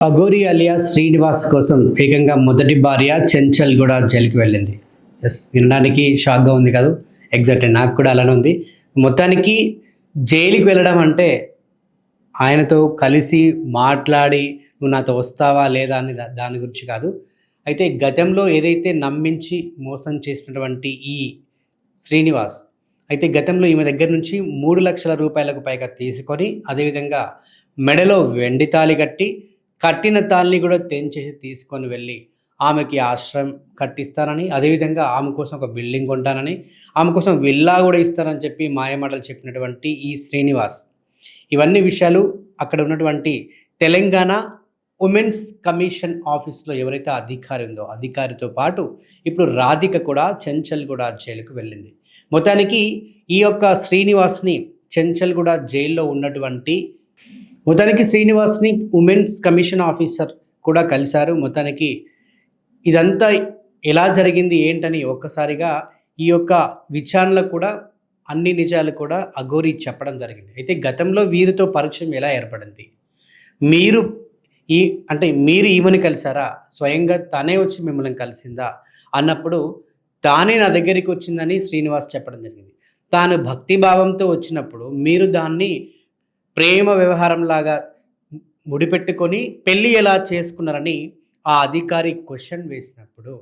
అఘోరి అలియా శ్రీనివాస్ కోసం ఏకంగా మొదటి భార్య చెంచల్ కూడా జైలుకి వెళ్ళింది. ఎస్ వినడానికి షాక్గా ఉంది కాదు. ఎగ్జాక్ట్ నాకు కూడా అలానే ఉంది. మొత్తానికి జైలుకి వెళ్ళడం అంటే ఆయనతో కలిసి మాట్లాడి నువ్వు నాతో వస్తావా లేదా? అని దాని గురించి కాదు. అయితే గతంలో ఏదైతే నమ్మించి మోసం చేసినటువంటి ఈ శ్రీనివాస్ అయితే గతంలో ఈమె దగ్గర నుంచి మూడు లక్షల రూపాయలకు పైగా తీసుకొని అదేవిధంగా మెడలో వెండి తాళి కట్టి కట్టిన తాళిని కూడా తెంచేసి తీసుకొని వెళ్ళి ఆమెకి ఆశ్రయం కట్టిస్తానని అదేవిధంగా ఆమె కోసం ఒక బిల్డింగ్ కొంటానని ఆమె కోసం విల్లా కూడా ఇస్తానని చెప్పి మాయమాటలు చెప్పినటువంటి ఈ శ్రీనివాస్. ఇవన్నీ విషయాలు అక్కడ ఉన్నటువంటి తెలంగాణ ఉమెన్స్ కమిషన్ ఆఫీస్లో ఎవరైతే అధికారి ఉందో అధికారితో పాటు ఇప్పుడు రాధిక కూడా చెంచల్ కూడా జైలుకు వెళ్ళింది. మొత్తానికి ఈ యొక్క శ్రీనివాస్ని చెంచల్ కూడా జైల్లో ఉన్నటువంటి మొత్తానికి శ్రీనివాస్ని ఉమెన్స్ కమిషన్ ఆఫీసర్ కూడా కలిశారు. మొత్తానికి ఇదంతా ఎలా జరిగింది ఏంటని ఒక్కసారిగా ఈ యొక్క విచారణలో కూడా అన్ని నిజాలు కూడా అఘోరి చెప్పడం జరిగింది. అయితే గతంలో వీరితో పరిచయం ఎలా ఏర్పడింది? మీరు ఈ అంటే మీరు ఈమెను కలిసారా స్వయంగా తనే వచ్చి మిమ్మల్ని కలిసిందా? అన్నప్పుడు తానే నా దగ్గరికి వచ్చిందని శ్రీనివాస్ చెప్పడం జరిగింది. తాను భక్తిభావంతో వచ్చినప్పుడు మీరు దాన్ని ప్రేమ వ్యవహారంలాగా ముడిపెట్టుకొని పెళ్ళి ఎలా చేసుకున్నారని ఆ అధికారి క్వశ్చన్ వేసినప్పుడు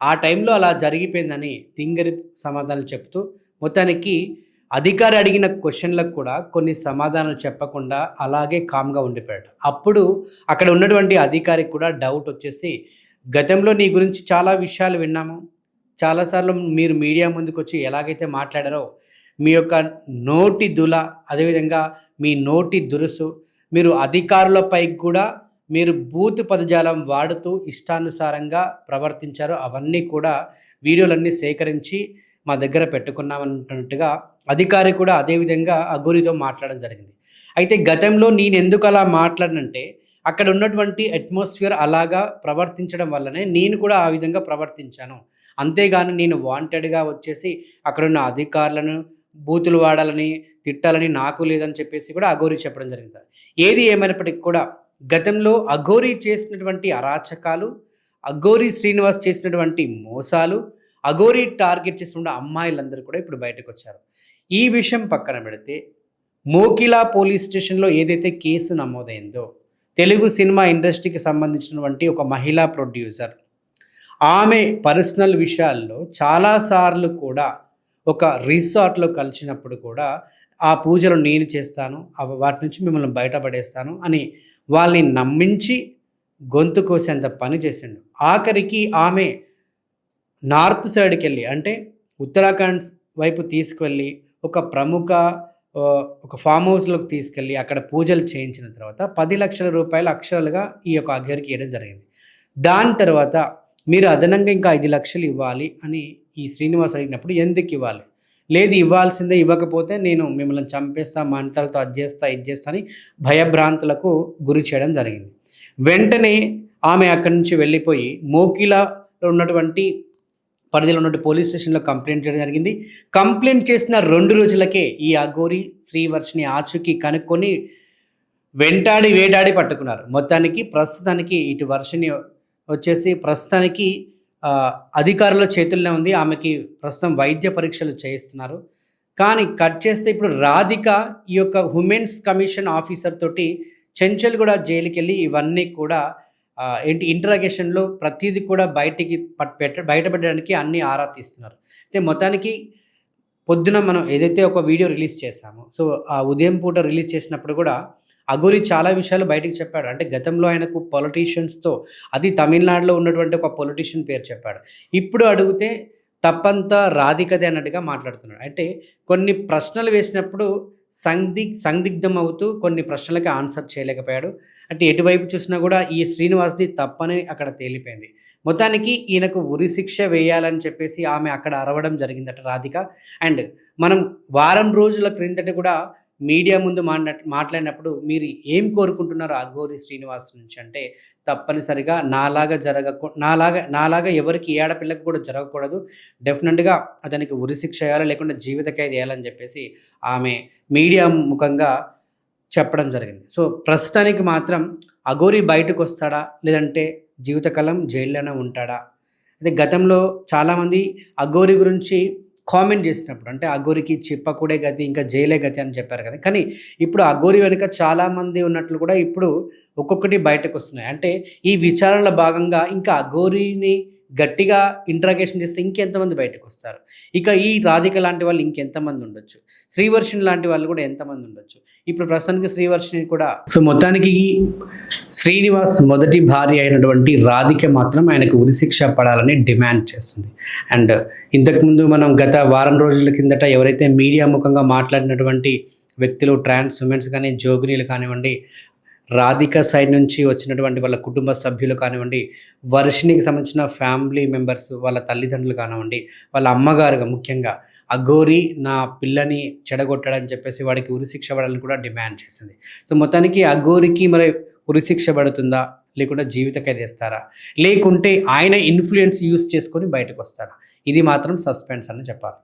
ఆ టైంలో అలా జరిగిపోయిందని తింగరి సమాధానాలు చెప్తూ మొత్తానికి అధికారి అడిగిన క్వశ్చన్లకు కూడా కొన్ని సమాధానాలు చెప్పకుండా అలాగే కామ్గా ఉండిపోయాడు అప్పుడు అక్కడ ఉన్నటువంటి అధికారికి కూడా డౌట్ వచ్చేసి గతంలో నీ గురించి చాలా విషయాలు విన్నాము. చాలాసార్లు మీరు మీడియా ముందుకు వచ్చి ఎలాగైతే మాట్లాడారో మీ యొక్క నోటి దుల అదేవిధంగా మీ నోటి దురుసు మీరు అధికారులపై కూడా మీరు బూత్ పదజాలం వాడుతూ ఇష్టానుసారంగా ప్రవర్తించారు అవన్నీ కూడా వీడియోలన్నీ సేకరించి మా దగ్గర పెట్టుకున్నామన్నట్టుగా అధికారి కూడా అదేవిధంగా అగూరితో మాట్లాడడం జరిగింది. అయితే గతంలో నేను ఎందుకు అలా మాట్లాడనంటే అక్కడ ఉన్నటువంటి అట్మాస్ఫియర్ అలాగా ప్రవర్తించడం వల్లనే నేను కూడా ఆ విధంగా ప్రవర్తించాను. అంతేగాని నేను వాంటెడ్గా వచ్చేసి అక్కడున్న అధికారులను బూతులు వాడాలని తిట్టాలని నాకు లేదని చెప్పేసి కూడా అఘోరి చెప్పడం జరిగింది. ఏది ఏమైనప్పటికీ కూడా గతంలో అఘోరి చేసినటువంటి అరాచకాలు అఘోరి శ్రీనివాస్ చేసినటువంటి మోసాలు అఘోరి టార్గెట్ చేసిన అమ్మాయిలందరూ కూడా ఇప్పుడు బయటకు వచ్చారు. ఈ విషయం పక్కన పెడితే మోకిలా పోలీస్ స్టేషన్లో ఏదైతే కేసు నమోదైందో తెలుగు సినిమా ఇండస్ట్రీకి సంబంధించినటువంటి ఒక మహిళా ప్రొడ్యూసర్ ఆమె పర్సనల్ విషయాల్లో చాలాసార్లు కూడా ఒక రిసార్ట్లో కలిసినప్పుడు కూడా ఆ పూజలు నేను చేస్తాను వాటి నుంచి మిమ్మల్ని బయటపడేస్తాను అని వాళ్ళని నమ్మించి గొంతు కోసేంత పని చేసిండు. ఆఖరికి ఆమె నార్త్ సైడ్కి వెళ్ళి అంటే ఉత్తరాఖండ్ వైపు తీసుకువెళ్ళి ఒక ప్రముఖ ఒక ఫామ్ హౌస్లోకి తీసుకెళ్ళి అక్కడ పూజలు చేయించిన తర్వాత పది లక్షల రూపాయలు అక్షరాలుగా ఈ యొక్క అగ్గరికి ఇవ్వడం జరిగింది. దాని తర్వాత మీరు అదనంగా ఇంకా ఐదు లక్షలు ఇవ్వాలి అని ఈ శ్రీనివాస్ అడిగినప్పుడు ఎందుకు ఇవ్వాలి? లేదు ఇవ్వాల్సిందే ఇవ్వకపోతే నేను మిమ్మల్ని చంపేస్తా మంచాలతో అది చేస్తా ఇది చేస్తా అని భయభ్రాంతులకు గురి చేయడం జరిగింది. వెంటనే ఆమె అక్కడి నుంచి వెళ్ళిపోయి మోకిలాలో ఉన్నటువంటి పరిధిలో ఉన్నటువంటి పోలీస్ స్టేషన్లో కంప్లైంట్ చేయడం జరిగింది. కంప్లైంట్ చేసిన రెండు రోజులకే ఈ అఘోరి శ్రీవర్షిని ఆచూకీ కనుక్కొని వెంటాడి వేటాడి పట్టుకున్నారు. మొత్తానికి ప్రస్తుతానికి ఇటు వర్షిని వచ్చేసి ప్రస్తుతానికి అధికారుల చేతుల్లో ఉంది. ఆమెకి ప్రస్తుతం వైద్య పరీక్షలు చేయిస్తున్నారు. కానీ కట్ చేస్తే ఇప్పుడు రాధిక ఈ యొక్క ఉమెన్స్ కమిషన్ ఆఫీసర్ తోటి చెంచల్ కూడా జైలుకి వెళ్ళి ఇవన్నీ కూడా ఏంటి ఇంటరాగేషన్లో ప్రతిదీ కూడా బయటికి పట్ పెట్ట బయటపెట్టడానికి అన్ని ఆరా తీస్తున్నారు. అయితే మొత్తానికి పొద్దున మనం ఏదైతే ఒక వీడియో రిలీజ్ చేశామో సో ఆ ఉదయం పూట రిలీజ్ చేసినప్పుడు కూడా అఘోరి చాలా విషయాలు బయటికి చెప్పాడు. అంటే గతంలో ఆయనకు పొలిటీషియన్స్తో అది తమిళనాడులో ఉన్నటువంటి ఒక పొలిటీషియన్ పేరు చెప్పాడు. ఇప్పుడు అడిగితే తప్పంతా రాధికదే అన్నట్టుగా మాట్లాడుతున్నాడు. అంటే కొన్ని ప్రశ్నలు వేసినప్పుడు సందిగ్ సందిగ్ధం అవుతూ కొన్ని ప్రశ్నలకి ఆన్సర్ చేయలేకపోయాడు. అంటే ఎటువైపు చూసినా కూడా ఈ శ్రీనివాస్ది తప్పని అక్కడ తేలిపోయింది. మొత్తానికి ఈయనకు ఉరిశిక్ష వేయాలని చెప్పేసి ఆమె అక్కడ అరవడం జరిగిందట రాధిక. అండ్ మనం వారం రోజుల క్రిందట కూడా మీడియా ముందు మాట్లా మాట్లాడినప్పుడు మీరు ఏం కోరుకుంటున్నారు అఘోరి శ్రీనివాస్ నుంచి అంటే తప్పనిసరిగా నాలాగా జరగకు నాలాగా నాలాగా ఎవరికి ఏ కూడా జరగకూడదు. డెఫినెట్గా అతనికి ఉరిశిక్ష వేయాలి లేకుంటే జీవిత ఖైదు వేయాలని చెప్పేసి ఆమె మీడియా ముఖంగా చెప్పడం జరిగింది. సో ప్రస్తుతానికి మాత్రం అఘోరి బయటకు వస్తాడా లేదంటే జీవితకాలం జైల్లోనే ఉంటాడా? అయితే గతంలో చాలామంది అఘోరి గురించి కామెంట్ చేసినప్పుడు అంటే అఘోరికి చెప్పకూడే గతి ఇంకా జైలే గతి అని చెప్పారు కదా. కానీ ఇప్పుడు అఘోరి వెనుక చాలామంది ఉన్నట్లు కూడా ఇప్పుడు ఒక్కొక్కటి బయటకు వస్తున్నాయి. అంటే ఈ విచారణలో భాగంగా ఇంకా అఘోరిని గట్టిగా ఇంట్రాగేషన్ చేస్తే ఇంకెంతమంది బయటకు వస్తారు? ఇక ఈ రాధిక లాంటి వాళ్ళు ఇంకెంతమంది ఉండొచ్చు? శ్రీవర్షిణి లాంటి వాళ్ళు కూడా ఎంతమంది ఉండొచ్చు? ఇప్పుడు ప్రస్తుతానికి శ్రీవర్షిణి కూడా సో మొత్తానికి శ్రీనివాస్ మొదటి భార్య అయినటువంటి రాధిక మాత్రం ఆయనకు ఉరిశిక్ష పడాలని డిమాండ్ చేస్తుంది. అండ్ ఇంతకుముందు మనం గత వారం రోజుల కిందట ఎవరైతే మీడియా ముఖంగా మాట్లాడినటువంటి వ్యక్తులు ట్రాన్స్ ఉమెన్స్ కానీ జోగినీలు కానివ్వండి రాధిక సైడ్ నుంచి వచ్చినటువంటి వాళ్ళ కుటుంబ సభ్యులు కానివ్వండి వర్షినికి సంబంధించిన ఫ్యామిలీ మెంబర్స్ వాళ్ళ తల్లిదండ్రులు కానివ్వండి వాళ్ళ అమ్మగారుగా ముఖ్యంగా అఘోరి నా పిల్లని చెడగొట్టాడని చెప్పేసి వాడికి ఉరిశిక్ష పడాలని కూడా డిమాండ్ చేసింది. సో మొత్తానికి అఘోరికి మరి ఉరిశిక్ష పడుతుందా? లేకుంటే జీవిత ఖైదు లేకుంటే ఆయన ఇన్ఫ్లుయెన్స్ యూస్ చేసుకొని బయటకు వస్తాడా? ఇది మాత్రం సస్పెన్స్ అని చెప్పాలి.